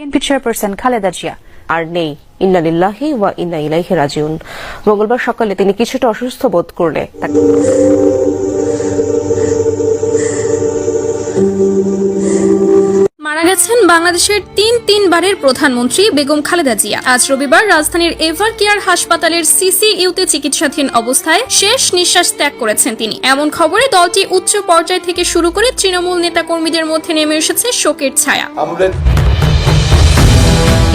BNP chairperson Khaleda Zia. আর নেই। ইন্নালিল্লাহি ওয়া ইন্না ইলাইহি রাজিউন। মঙ্গলবার সকালে তিনি কিছুটা অসুস্থ বোধ করলে মারা গেছেন বাংলাদেশের তিন তিনবারের প্রধানমন্ত্রী বেগম খালেদা জিয়া। আজ রবিবার রাজধানীর এভার কেয়ার হাসপাতালের সিসিইউতে চিকিৎসাধীন অবস্থায় শেষ নিঃশ্বাস ত্যাগ করেছেন তিনি। এমন খবরে দলটি উচ্চ পর্যায় থেকে শুরু করে তৃণমূল নেতাকর্মীদের মধ্যে নেমে এসেছে শোকের ছায়া।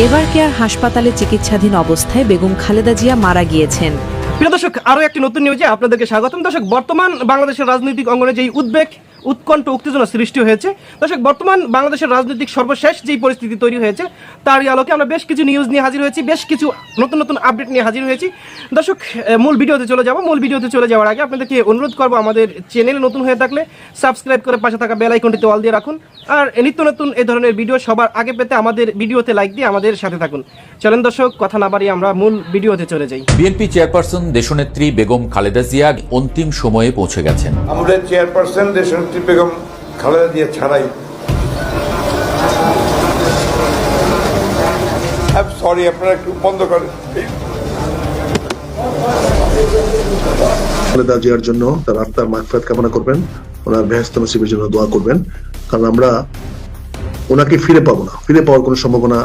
এভার কেয়ার হাসপাতালে চিকিৎসাধীন অবস্থায় বেগম খালেদা জিয়া মারা গিয়েছেন? প্রিয় দর্শক আরও একটি নতুন নিউজে আপনাদেরকে স্বাগতম। দর্শক, বর্তমান বাংলাদেশের রাজনৈতিক অঙ্গনে যেই উদ্বেগ উৎকণ্ঠ উত্তেজনা সৃষ্টি হয়েছে। দর্শক বর্তমান বাংলাদেশের রাজনৈতিক সর্বশেষ যেই পরিস্থিতি তৈরি হয়েছে তারই আলোকে আমরা বেশ কিছু নিউজ নিয়ে হাজির হয়েছি বেশ কিছু নতুন নতুন আপডেট নিয়ে হাজির হয়েছি। দর্শক মূল ভিডিওতে চলে যাব। মূল ভিডিওতে চলে যাওয়ার আগে আপনাদেরকে অনুরোধ করব আমাদের চ্যানেল নতুন হয়ে থাকলে সাবস্ক্রাইব করে পাশে থাকা বেল আইকনটিতে অল দিয়ে রাখুন। আর নিত্য নতুন এই ধরনের ভিডিও সবার আগে পেতে আমাদের ভিডিওতে লাইক দিয়ে আমাদের সাথে থাকুন। চলেন দর্শক কথা না বাড়িয়ে আমরা মূল ভিডিওতে চলে যাই। বিএনপি চেয়ারপারসন দেশনেত্রী বেগম খালেদা জিয়া অন্তিম সময়ে পৌঁছে গেছেন। আমাদের চেয়ারপারসন দেশনেত্রী বেগম খালেদা জিয়া ছাড়াই। সরি আপনারা একটু বন্ধ করেন খালেদা জিয়ার জন্য তার আত্মার মাগফিরাত কামনা করবেন। ওনার বেহেস্ত নসিবের জন্য দোয়া করবেন। কারণ আমরা ওনাকে ফিরে পাবো না। ফিরে পাওয়ার কোনো সম্ভাবনা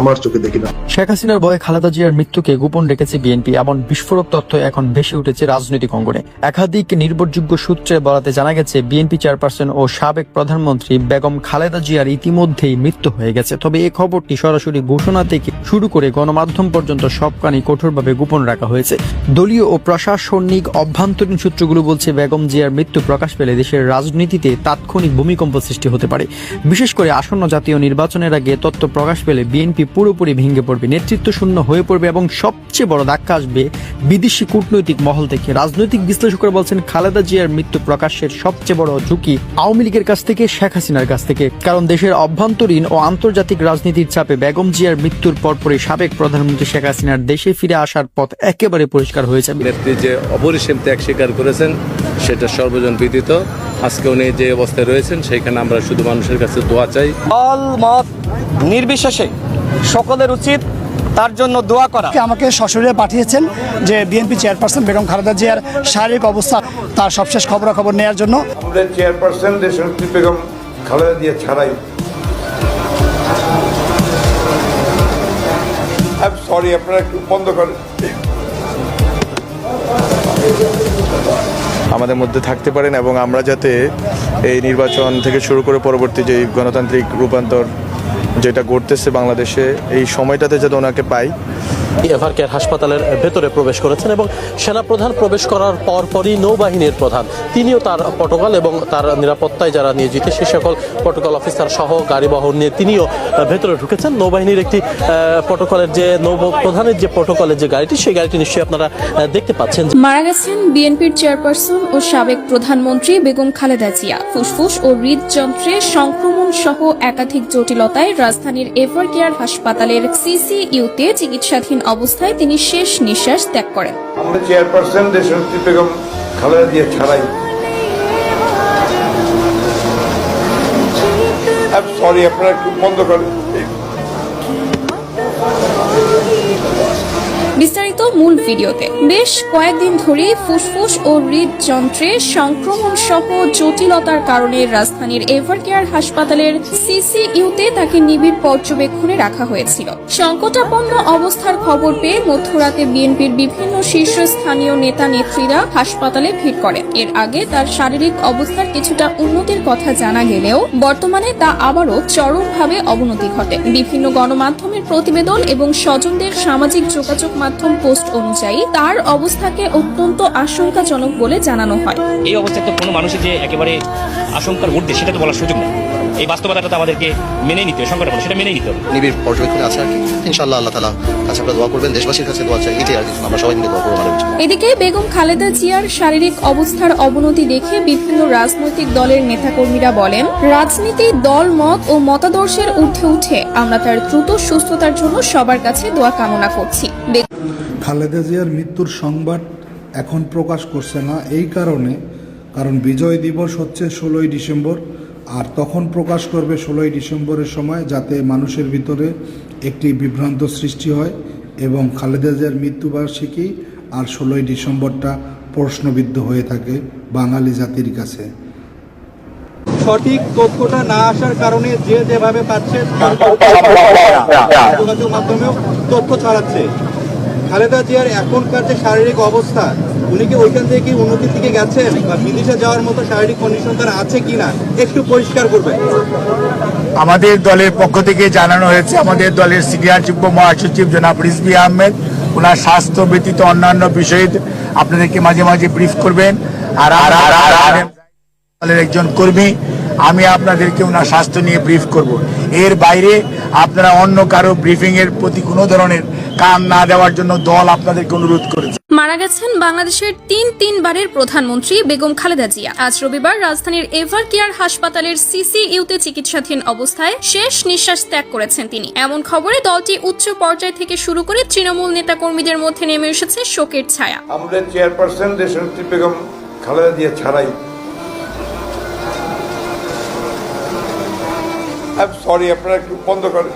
আমার চোখে দেখি না। শেখ হাসিনার ভয়ে খালেদা জিয়ার মৃত্যুকে গোপন রেখেছে বিএনপি, এমন বিস্ফোরক তথ্য এখন ভেসে উঠেছে রাজনৈতিক অঙ্গনে। একাধিক নির্ভরযোগ্য সূত্রে বলাতে জানা গেছে, বিএনপি চেয়ারপারসন ও সাবেক প্রধানমন্ত্রী বেগম খালেদা জিয়ার ইতিমধ্যেই মৃত্যু হয়ে গেছে। তবে এই খবরটি সরাসরি ঘোষণা থেকে শুরু করে গণমাধ্যম পর্যন্ত সবখানি কঠোরভাবে গোপন রাখা হয়েছে। দলীয় ও প্রশাসনিক অভ্যন্তরীণ সূত্রগুলো বলছে, বেগম জিয়ার মৃত্যু প্রকাশ পেলে দেশের রাজনীতিতে তাৎক্ষণিক ভূমিকম্প সৃষ্টি হতে পারে। বিশেষ করে আসন্ন জাতীয় নির্বাচনের আগে তথ্য প্রকাশ পেলে বিএনপি পুরোপুরি ভেঙে পড়বে নেতৃত্ব শূন্য হয়ে পড়বে এবং সবচেয়ে বড় ধাক্কা আসবে বিদেশি কূটনৈতিক মহল থেকে। রাজনৈতিক বিশ্লেষকরা বলছেন খালেদা জিয়ার মৃত্যু প্রকাশের সবচেয়ে বড় ঝুঁকি আওয়ামী লীগের কাছ থেকে শেখ হাসিনার কাছ থেকে। কারণ দেশের অভ্যন্তরীণ ও আন্তর্জাতিক রাজনীতির চাপে বেগম জিয়ার মৃত্যুর পরপরই সাবেক প্রধানমন্ত্রী শেখ হাসিনার দেশে ফিরে আসার পথ একেবারে পরিষ্কার হয়ে যাবে নেত্রী যে অপরিসীম ত্যাগ স্বীকার করেছেন সেটা সর্বজন বিদিত আজকে উনি যে অবস্থায় রয়েছেন সেইখানে আমরা শুধু মানুষের কাছে দোয়া চাই। দল মত নির্বিশেষে সকলের উচিত তার জন্য দোয়া করা। আমাকে সশরীরে পাঠিয়েছেন যে বিএনপি চেয়ারপারসন বেগম খালেদা জিয়ার শারীরিক অবস্থা তার সবশেষ খবরাখবর নেওয়ার জন্য। আমাদের চেয়ারপারসন দেশনেত্রী বেগম খালেদা জিয়া ছাড়াই। সরি আপনারা একটু বন্ধ করেন। আমাদের মধ্যে থাকতে পারেন এবং আমরা যাতে এই নির্বাচন থেকে শুরু করে পরবর্তী যে গণতান্ত্রিক রূপান্তর যেটা ঘটতেছে বাংলাদেশে এই সময়টাতে যাতে ওনাকে পাই। এভার কেয়ার হাসপাতালের ভেতরে প্রবেশ করেছেন এবং সেনাপ্রধান প্রবেশ করার পর পরই নৌবাহিনীর প্রধান। তিনিও তার প্রটোকল এবং তার নিরাপত্তায় যারা নিয়োজিত সে সকল প্রটোকল অফিসার সহ গাড়ি বহন নিয়ে তিনিও ভেতরে ঢুকেছেন। নৌবাহিনীর একটি প্রটোকলের যে নৌ প্রধানের যে প্রটোকলের যে গাড়িটি সেই গাড়িটি নিশ্চয়ই আপনারা দেখতে পাচ্ছেন। মারা গেছেন বিএনপির চেয়ারপারসন ও সাবেক প্রধানমন্ত্রী বেগম খালেদা জিয়া। ফুসফুস ও হৃদযন্ত্রে সংক্রমণ সহ একাধিক জটিলতায় রাজধানীর এভার কেয়ার হাসপাতালের সিসিইউতে চিকিৎসাধীন অবস্থায় তিনি শেষ নিঃশ্বাস ত্যাগ করেন। সরি আপনারা একটু বন্ধ করেন। বিস্তারিত মূল ভিডিওতে। বেশ কয়েকদিন ধরে ফুসফুস ও হৃদযন্ত্রে সংক্রমণ সহ জটিলতার কারণে রাজধানীর এভারকেয়ার হাসপাতালের সিসিইউতে তাকে নিবিড় পর্যবেক্ষণে রাখা হয়েছিল। সংকটাপন্ন অবস্থার খবর পেয়ে মধ্যরাতে বিএনপির বিভিন্ন শীর্ষস্থানীয় নেতা নেত্রীরা হাসপাতালে ভিড় করেন। এর আগে তার শারীরিক অবস্থার কিছুটা উন্নতির কথা জানা গেলেও বর্তমানে তা আবারও চরমভাবে অবনতি ঘটে। বিভিন্ন গণমাধ্যমের প্রতিবেদন এবং স্বজনদের সামাজিক যোগাযোগ মাধ্যম পোস্ট অনুযায়ী তার অবস্থাকে অত্যন্ত আশঙ্কাজনক বলে জানানো হয়। এই অবস্থায় তো কোনো মানুষের যে একেবারে আশঙ্কার ঊর্ধ্বে সেটা তো বলার সুযোগ নেই। এই বাস্তবতাটা তো আমাদেরকে মেনে নিতে হবে সংকটাপন্ন সেটা মেনেই নিতে হবে। নিবিড় পর্যবেক্ষণে আছে আর কি। ইনশাআল্লাহ আল্লাহ তালা কাছে আমরা দোয়া করবেন দেশবাসীর কাছে দোয়া চাই এটাই আর কিছু আমরা সবাই মিলে দোয়া করব এদিকে বেগম খালেদা জিয়ার শারীরিক অবস্থার অবনতি দেখে বিভিন্ন রাজনৈতিক দলের নেতাকর্মীরা বলেন রাজনীতি দল মত ও মতাদর্শের ঊর্ধ্বে উঠে আমরা তার দ্রুত সুস্থতার জন্য সবার কাছে দোয়া কামনা করছি। খালেদা জিয়ার মৃত্যুর সংবাদ এখন প্রকাশ করছে না এই কারণে, কারণ বিজয় দিবস হচ্ছে ষোলোই ডিসেম্বর আর তখন প্রকাশ করবে ষোলোই ডিসেম্বরের সময় যাতে মানুষের ভিতরে একটি বিভ্রান্ত সৃষ্টি হয় এবং খালেদা জিয়ার মৃত্যুবার্ষিকী আর ষোলোই ডিসেম্বরটা প্রশ্নবিদ্ধ হয়ে থাকে বাঙালি জাতির কাছে। সঠিক তথ্যটা না আসার কারণে যে যেভাবে পাচ্ছে যোগাযোগ মাধ্যমেও তথ্য ছড়াচ্ছে। খালেদা জিয়ার এখনকার যে শারীরিক অবস্থা, উনি কি ওইখান থেকে উন্নতির দিকে গেছেন? বা বিদেশে যাওয়ার মতো শারীরিক কন্ডিশন তার আছে কিনা একটু পরিষ্কার করবেন। আমাদের দলের পক্ষ থেকে জানানো হয়েছে, আমাদের দলের সিনিয়র যুগ্ম মহাসচিব জনাব রিজবি আহমেদ ওনার স্বাস্থ্য ব্যতীত অন্যান্য বিষয়ে আপনাদেরকে মাঝে মাঝে ব্রিফ করবেন। আর দলের একজন কর্মী, আমি আপনাদেরকে ওনার স্বাস্থ্য নিয়ে ব্রিফ করব। এর বাইরে আপনারা অন্য কারও ব্রিফিং এর প্রতি কোনো ধরনের কান না দেওয়ার জন্য দল আপনাদেরকে অনুরোধ করেছে। মারা গেছেন বাংলাদেশের তিন তিনবারের প্রধানমন্ত্রী বেগম খালেদা জিয়া। আজ রবিবার রাজধানীর এভার কেয়ার হাসপাতালের সিসিইউতে চিকিৎসাধীন অবস্থায় শেষ নিঃশ্বাস ত্যাগ করেছেন তিনি। এমন খবরে দলটি উচ্চ পর্যায় থেকে শুরু করে তৃণমূল নেতাকর্মীদের মধ্যে নেমে এসেছে শোকের ছায়া। আমাদের চেয়ারপারসন দেশনেত্রী বেগম খালেদা জিয়া ছাড়াই। সরি আপনারা একটু বন্ধ করেন।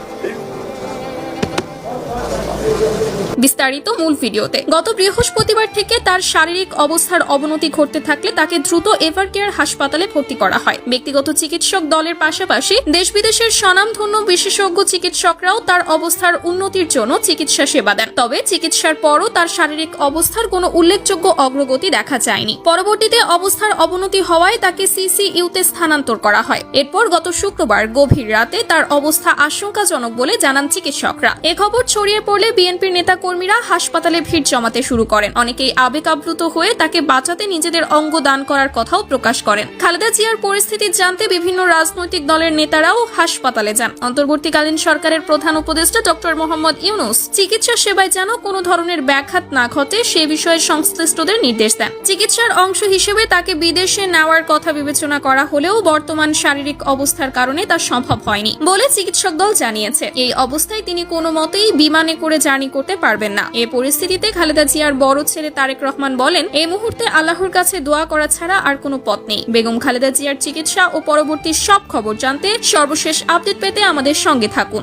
বিস্তারিত মূল ভিডিওতে। গত বৃহস্পতিবার থেকে তার শারীরিক অবস্থার অবনতি ঘটতে থাকলে তাকে দ্রুত এভার কেয়ার হাসপাতালে ভর্তি করা হয়। ব্যক্তিগত চিকিৎসক দলের পাশাপাশি দেশ বিদেশের স্বনামধন্য বিশেষজ্ঞ চিকিৎসকরাও তার অবস্থার উন্নতির জন্য চিকিৎসা সেবা দেন। তবে চিকিৎসার পরও তার শারীরিক অবস্থার কোনো উল্লেখযোগ্য অগ্রগতি দেখা যায়নি। পরবর্তীতে অবস্থার অবনতি হওয়ায় তাকে সিসিইউতে স্থানান্তর করা হয়। এরপর গত শুক্রবার গভীর রাতে তার অবস্থা আশঙ্কাজনক বলে জানান চিকিৎসকরা। এ খবর ছড়িয়ে পড়লে বিএনপির নেতাকর্মীরা হাসপাতালে ভিড় জমাতে শুরু করেন। অনেকেই আবেগ আপ্লুত হয়ে তাকে বাঁচাতে নিজেদের অঙ্গ দান করার কথাও প্রকাশ করেন। খালেদা জিয়ার পরিস্থিতি জানতে বিভিন্ন রাজনৈতিক দলের নেতারাও হাসপাতালে যান। অন্তর্বর্তীকালীন সরকারের প্রধান উপদেষ্টা ডক্টর মোহাম্মদ ইউনুস চিকিৎসা সেবায় যেন কোনো ধরনের ব্যাঘাত না ঘটে সে বিষয়ে সংশ্লিষ্টদের নির্দেশ দেন। চিকিৎসার অংশ হিসেবে তাকে বিদেশে নেওয়ার কথা বিবেচনা করা হলেও বর্তমান শারীরিক অবস্থার কারণে তা সম্ভব হয়নি বলে চিকিৎসক দল জানিয়েছে। এই অবস্থায় তিনি কোনো মতেই বিমানে করে জার্নি করতে পারবেন না। এ পরিস্থিতিতে খালেদা জিয়ার বড় ছেলে তারেক রহমান বলেন, এই মুহূর্তে আল্লাহর কাছে দোয়া করা ছাড়া আর কোনো পথ নেই। বেগম খালেদা জিয়ার চিকিৎসা ও পরবর্তী সব খবর জানতে সর্বশেষ আপডেট পেতে আমাদের সঙ্গে থাকুন।